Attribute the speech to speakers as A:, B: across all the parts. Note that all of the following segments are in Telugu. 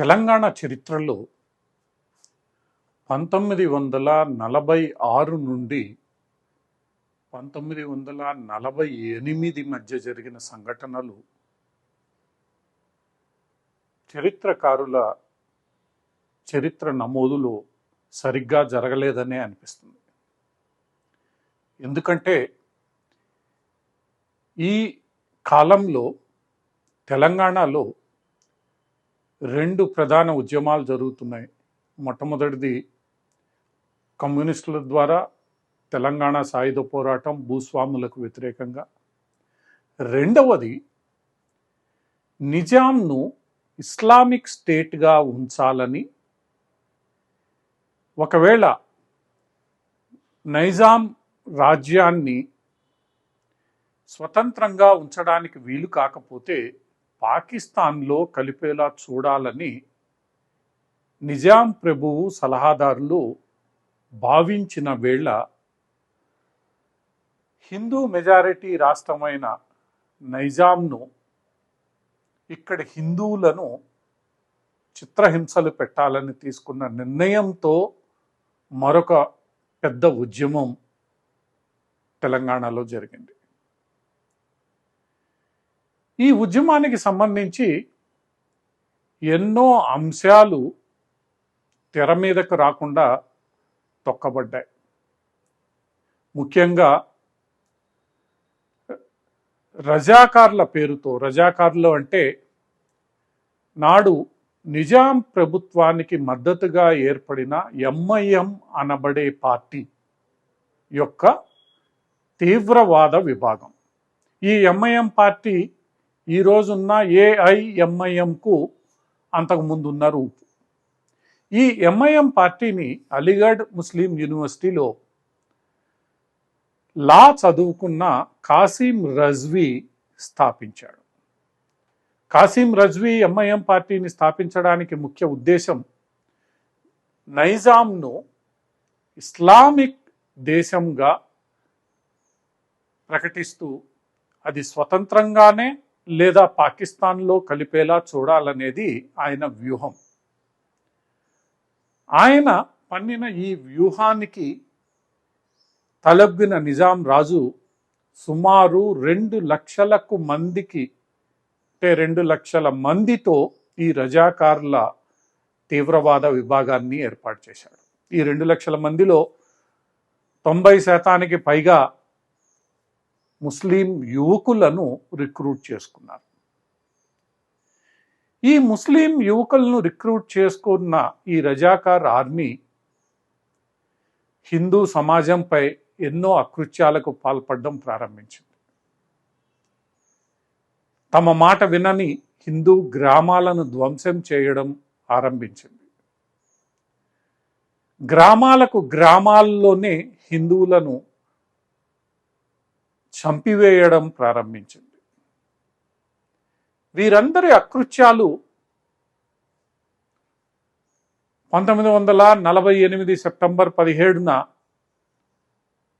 A: తెలంగాణ చరిత్రలో పంతొమ్మిది వందల నలభై ఆరు నుండి పంతొమ్మిది వందల నలభై ఎనిమిది మధ్య జరిగిన సంఘటనలు చరిత్రకారుల చరిత్ర నమోదులో సరిగ్గా జరగలేదనే అనిపిస్తుంది. ఎందుకంటే ఈ కాలంలో తెలంగాణలో రెండు ప్రధాన ఉద్యమాలు జరుగుతున్నాయి. మొట్టమొదటిది కమ్యూనిస్టుల ద్వారా తెలంగాణ సాయుధ పోరాటం భూస్వాములకు వ్యతిరేకంగా. రెండవది నిజాంను ఇస్లామిక్ స్టేట్గా ఉంచాలని. ఒకవేళ నైజాం రాజ్యాన్ని స్వతంత్రంగా ఉంచడానికి వీలు కాకపోతే పాకిస్తాన్లో కలిపేలా చూడాలని నిజాం ప్రభువు సలహాదారులు భావించిన వేళ హిందూ మెజారిటీ రాష్ట్రమైన నైజాంను ఇక్కడ హిందువులను చిత్రహింసలు పెట్టాలని తీసుకున్న నిర్ణయంతో మరొక పెద్ద ఉద్యమం తెలంగాణలో జరిగింది. ఈ ఉద్యమానికి సంబంధించి ఎన్నో అంశాలు తెర మీదకు రాకుండా తొక్కబడ్డాయి. ముఖ్యంగా రజాకార్ల పేరుతో రజాకార్లు అంటే నాడు నిజాం ప్రభుత్వానికి మద్దతుగా ఏర్పడిన ఎంఐఎం అనబడే పార్టీ యొక్క తీవ్రవాద విభాగం. ఈ ఎంఐఎం పార్టీ ఈ రోజున్న ఏఐఎంఐఎంకు అంతకు ముందున్న రూపు. ఈ ఎంఐఎం పార్టీని అలీగఢ్ ముస్లిం యూనివర్సిటీలో లా చదువుకున్న కాసిం రజ్వీ స్థాపించాడు. కాసిం రజ్వీ ఎంఐఎం పార్టీని స్థాపించడానికి ముఖ్య ఉద్దేశం నైజాంను ఇస్లామిక్ దేశంగా ప్రకటిస్తూ అది స్వతంత్రంగానే లేదా పాకిస్తాన్లో కలిపేలా చూడాలనేది ఆయన వ్యూహం. ఆయన పన్నిన ఈ వ్యూహానికి తలొగ్గిన నిజాం రాజు సుమారు రెండు లక్షలకు మందికి అంటే రెండు లక్షల మందితో ఈ రజాకారుల తీవ్రవాద విభాగాన్ని ఏర్పాటు చేశాడు. ఈ రెండు లక్షల మందిలో తొంభై శాతానికి పైగా ముస్లిం యువకులను రిక్రూట్ చేసుకున్నారు. ఈ ముస్లిం యువకులను రిక్రూట్ చేసుకున్న ఈ రజాకార్ ఆర్మీ హిందూ సమాజంపై ఎన్నో అకృత్యాలకు పాల్పడడం ప్రారంభించింది. తమ మాట వినని హిందూ గ్రామాలను ధ్వంసం చేయడం ఆరంభించింది. గ్రామాలకు గ్రామాల్లోనే హిందువులను చంపివేయడం ప్రారంభించింది. వీరందరి అకృత్యాలు పంతొమ్మిది వందల నలభై ఎనిమిది సెప్టెంబర్ పదిహేడున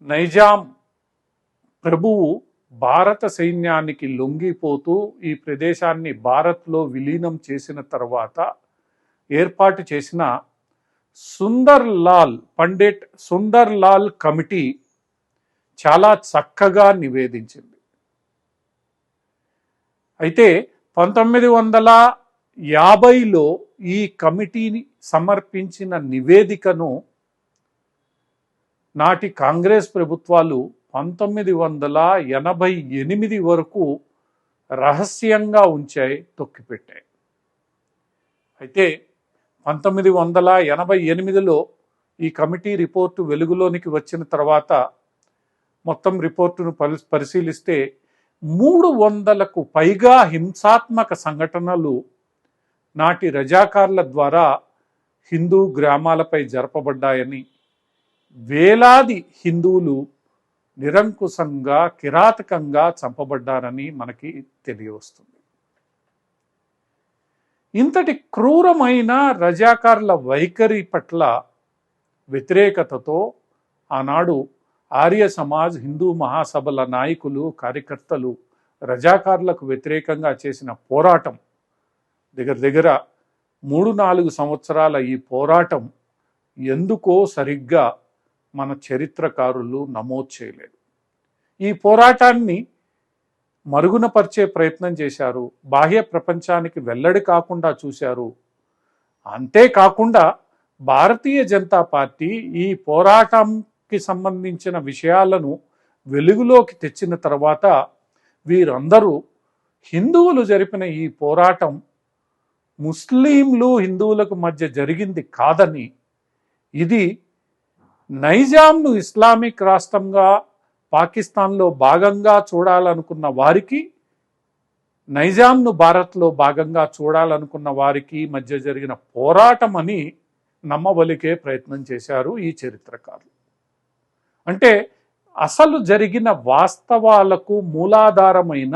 A: నైజాం ప్రభువు భారత సైన్యానికి లొంగిపోతూ ఈ ప్రదేశాన్ని భారత్లో విలీనం చేసిన తర్వాత ఏర్పాటు చేసిన సుందర్ లాల్ పండిట్ సుందర్ లాల్ కమిటీ చాలా చక్కగా నివేదించింది. అయితే పంతొమ్మిది వందల యాభైలో ఈ కమిటీని సమర్పించిన నివేదికను నాటి కాంగ్రెస్ ప్రభుత్వాలు పంతొమ్మిది వందల ఎనభై ఎనిమిది వరకు రహస్యంగా ఉంచాయి తొక్కిపెట్టాయి. అయితే పంతొమ్మిది వందల ఎనభై ఎనిమిదిలో ఈ కమిటీ రిపోర్టు వెలుగులోనికి వచ్చిన తర్వాత మొత్తం రిపోర్టును పరి పరిశీలిస్తే మూడు వందలకు పైగా హింసాత్మక సంఘటనలు నాటి రజాకార్ల ద్వారా హిందూ గ్రామాలపై జరపబడ్డాయని వేలాది హిందువులు నిరంకుశంగా కిరాతకంగా చంపబడ్డారని మనకి తెలియవస్తుంది. ఇంతటి క్రూరమైన రజాకార్ల వైఖరి పట్ల వ్యతిరేకతతో ఆనాడు ఆర్య సమాజ్ హిందూ మహాసభల నాయకులు కార్యకర్తలు రజాకారులకు వ్యతిరేకంగా చేసిన పోరాటం. దగ్గర దగ్గర మూడు నాలుగు సంవత్సరాల ఈ పోరాటం ఎందుకో సరిగ్గా మన చరిత్రకారులు నమోదు చేయలేదు. ఈ పోరాటాన్ని మరుగునపరిచే ప్రయత్నం చేశారు. బాహ్య ప్రపంచానికి వెల్లడి కాకుండా చూశారు. అంతేకాకుండా భారతీయ జనతా పార్టీ ఈ పోరాటం కి సంబంధించిన విషయాలను వెలుగులోకి తెచ్చిన తర్వాత వీరందరూ హిందువులు జరిపిన ఈ పోరాటం ముస్లింలు హిందువులకు మధ్య జరిగింది కాదని ఇది నైజాంను ఇస్లామిక్ రాష్ట్రంగా పాకిస్తాన్లో భాగంగా చూడాలనుకున్న వారికి నైజాంను భారత్లో భాగంగా చూడాలనుకున్న వారికి మధ్య జరిగిన పోరాటం అని నమ్మవలికే ప్రయత్నం చేశారు ఈ చరిత్రకారులు. అంటే అసలు జరిగిన వాస్తవాలకు మూలాధారమైన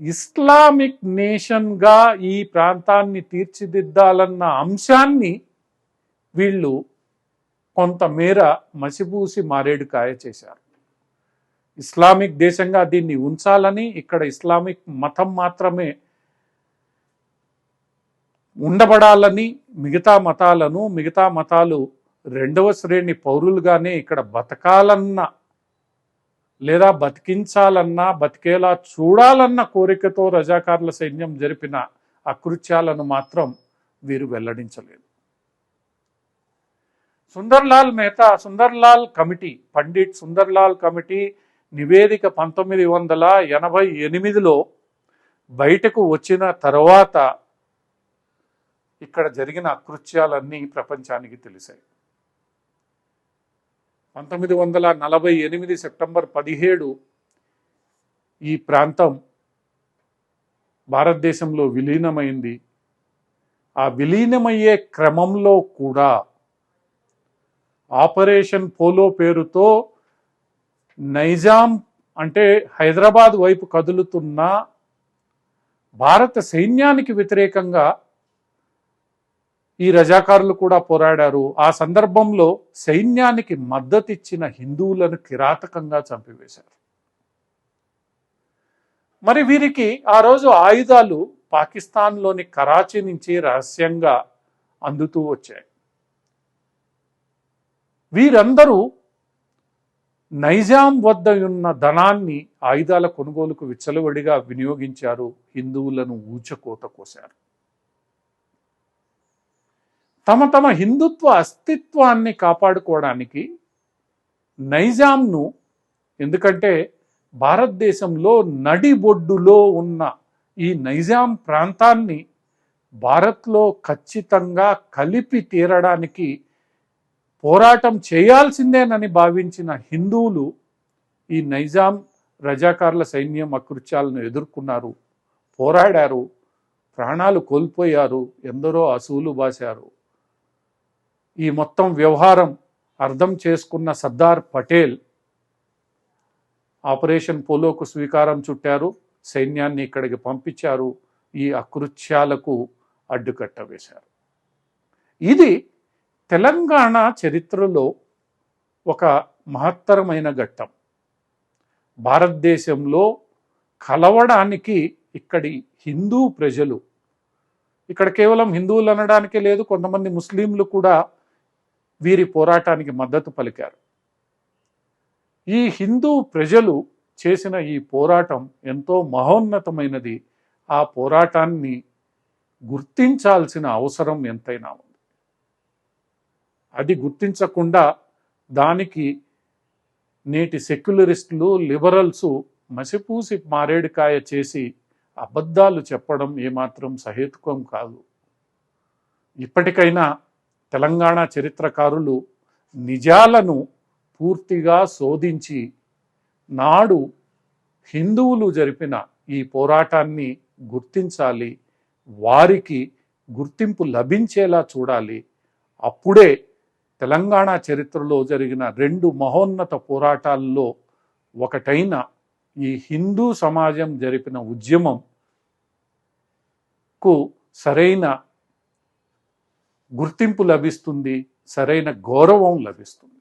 A: ఇస్లామిక్ నేషన్గా ఈ ప్రాంతాన్ని తీర్చిదిద్దాలన్న అంశాన్ని వీళ్ళు కొంతమేర మసిబూసి మారేడుకాయ చేశారు. ఇస్లామిక్ దేశంగా దీన్ని ఉంచాలని ఇక్కడ ఇస్లామిక్ మతం మాత్రమే ఉండబడాలని మిగతా మతాలను మిగతా మతాలు రెండవ శ్రేణి పౌరులుగానే ఇక్కడ బతకాలన్న లేదా బతికించాలన్నా బతికేలా చూడాలన్న కోరికతో రజాకారుల సైన్యం జరిపిన అకృత్యాలను మాత్రం వీరు వెల్లడించలేదు. సుందర్లాల్ మెహతా సుందర్లాల్ కమిటీ పండిట్ సుందర్లాల్ కమిటీ నివేదిక పంతొమ్మిది వందల ఎనభై ఎనిమిదిలో బయటకు వచ్చిన తర్వాత ఇక్కడ జరిగిన అకృత్యాలన్నీ ప్రపంచానికి తెలిసాయి. పంతొమ్మిది వందల నలభై ఎనిమిది సెప్టెంబర్ పదిహేడు ఈ ప్రాంతం భారతదేశంలో విలీనమైంది. ఆ విలీనమయ్యే క్రమంలో కూడా ఆపరేషన్ పోలో పేరుతో నైజాం అంటే హైదరాబాద్ వైపు కదులుతున్న భారత సైన్యానికి వ్యతిరేకంగా ఈ రజాకారులు కూడా పోరాడారు. ఆ సందర్భంలో సైన్యానికి మద్దతిచ్చిన హిందువులను కిరాతకంగా చంపివేశారు. మరి వీరికి ఆ రోజు ఆయుధాలు పాకిస్తాన్లోని కరాచీ నుంచి రహస్యంగా అందుతూ వచ్చాయి. వీరందరూ నైజాం వద్ద ఉన్న ధనాన్ని ఆయుధాల కొనుగోలుకు విచ్చలవిడిగా వినియోగించారు. హిందువులను ఊచకోత కోశారు. తమ తమ హిందుత్వ అస్తిత్వాన్ని కాపాడుకోవడానికి నైజాంను ఎందుకంటే భారతదేశంలో నడిబొడ్డులో ఉన్న ఈ నైజాం ప్రాంతాన్ని భారత్లో ఖచ్చితంగా కలిపి తీరడానికి పోరాటం చేయాల్సిందేనని భావించిన హిందువులు ఈ నైజాం రజాకార్ల సైన్యం అకృత్యాలను ఎదుర్కొన్నారు పోరాడారు ప్రాణాలు కోల్పోయారు ఎందరో అసూలు బాశారు. ఈ మొత్తం వ్యవహారం అర్థం చేసుకున్న సర్దార్ పటేల్ ఆపరేషన్ పోలోకు స్వీకారం చుట్టారు సైన్యాన్ని ఇక్కడికి పంపించారు ఈ అకృత్యాలకు అడ్డుకట్ట వేశారు. ఇది తెలంగాణ చరిత్రలో ఒక మహత్తరమైన ఘట్టం. భారతదేశంలో కలవడానికి ఇక్కడి హిందూ ప్రజలు ఇక్కడ కేవలం హిందువులు అనడానికే లేదు కొంతమంది ముస్లింలు కూడా వీరి పోరాటానికి మద్దతు పలికారు. ఈ హిందూ ప్రజలు చేసిన ఈ పోరాటం ఎంతో మహోన్నతమైనది. ఆ పోరాటాన్ని గుర్తించాల్సిన అవసరం ఎంతైనా ఉంది. అది గుర్తించకుండా దానికి నేటి సెక్యులరిస్టులు లిబరల్స్ మసిపూసి మారేడుకాయ చేసి అబద్ధాలు చెప్పడం ఏమాత్రం సహేతుకం కాదు. ఇప్పటికైనా తెలంగాణ చరిత్రకారులు నిజాలను పూర్తిగా శోధించి నాడు హిందువులు జరిపిన ఈ పోరాటాన్ని గుర్తించాలి వారికి గుర్తింపు లభించేలా చూడాలి. అప్పుడే తెలంగాణ చరిత్రలో జరిగిన రెండు మహోన్నత పోరాటాల్లో ఒకటైన ఈ హిందూ సమాజం జరిపిన ఉద్యమంకు సరైన గుర్తింపు లభిస్తుంది సరైన గౌరవం లభిస్తుంది.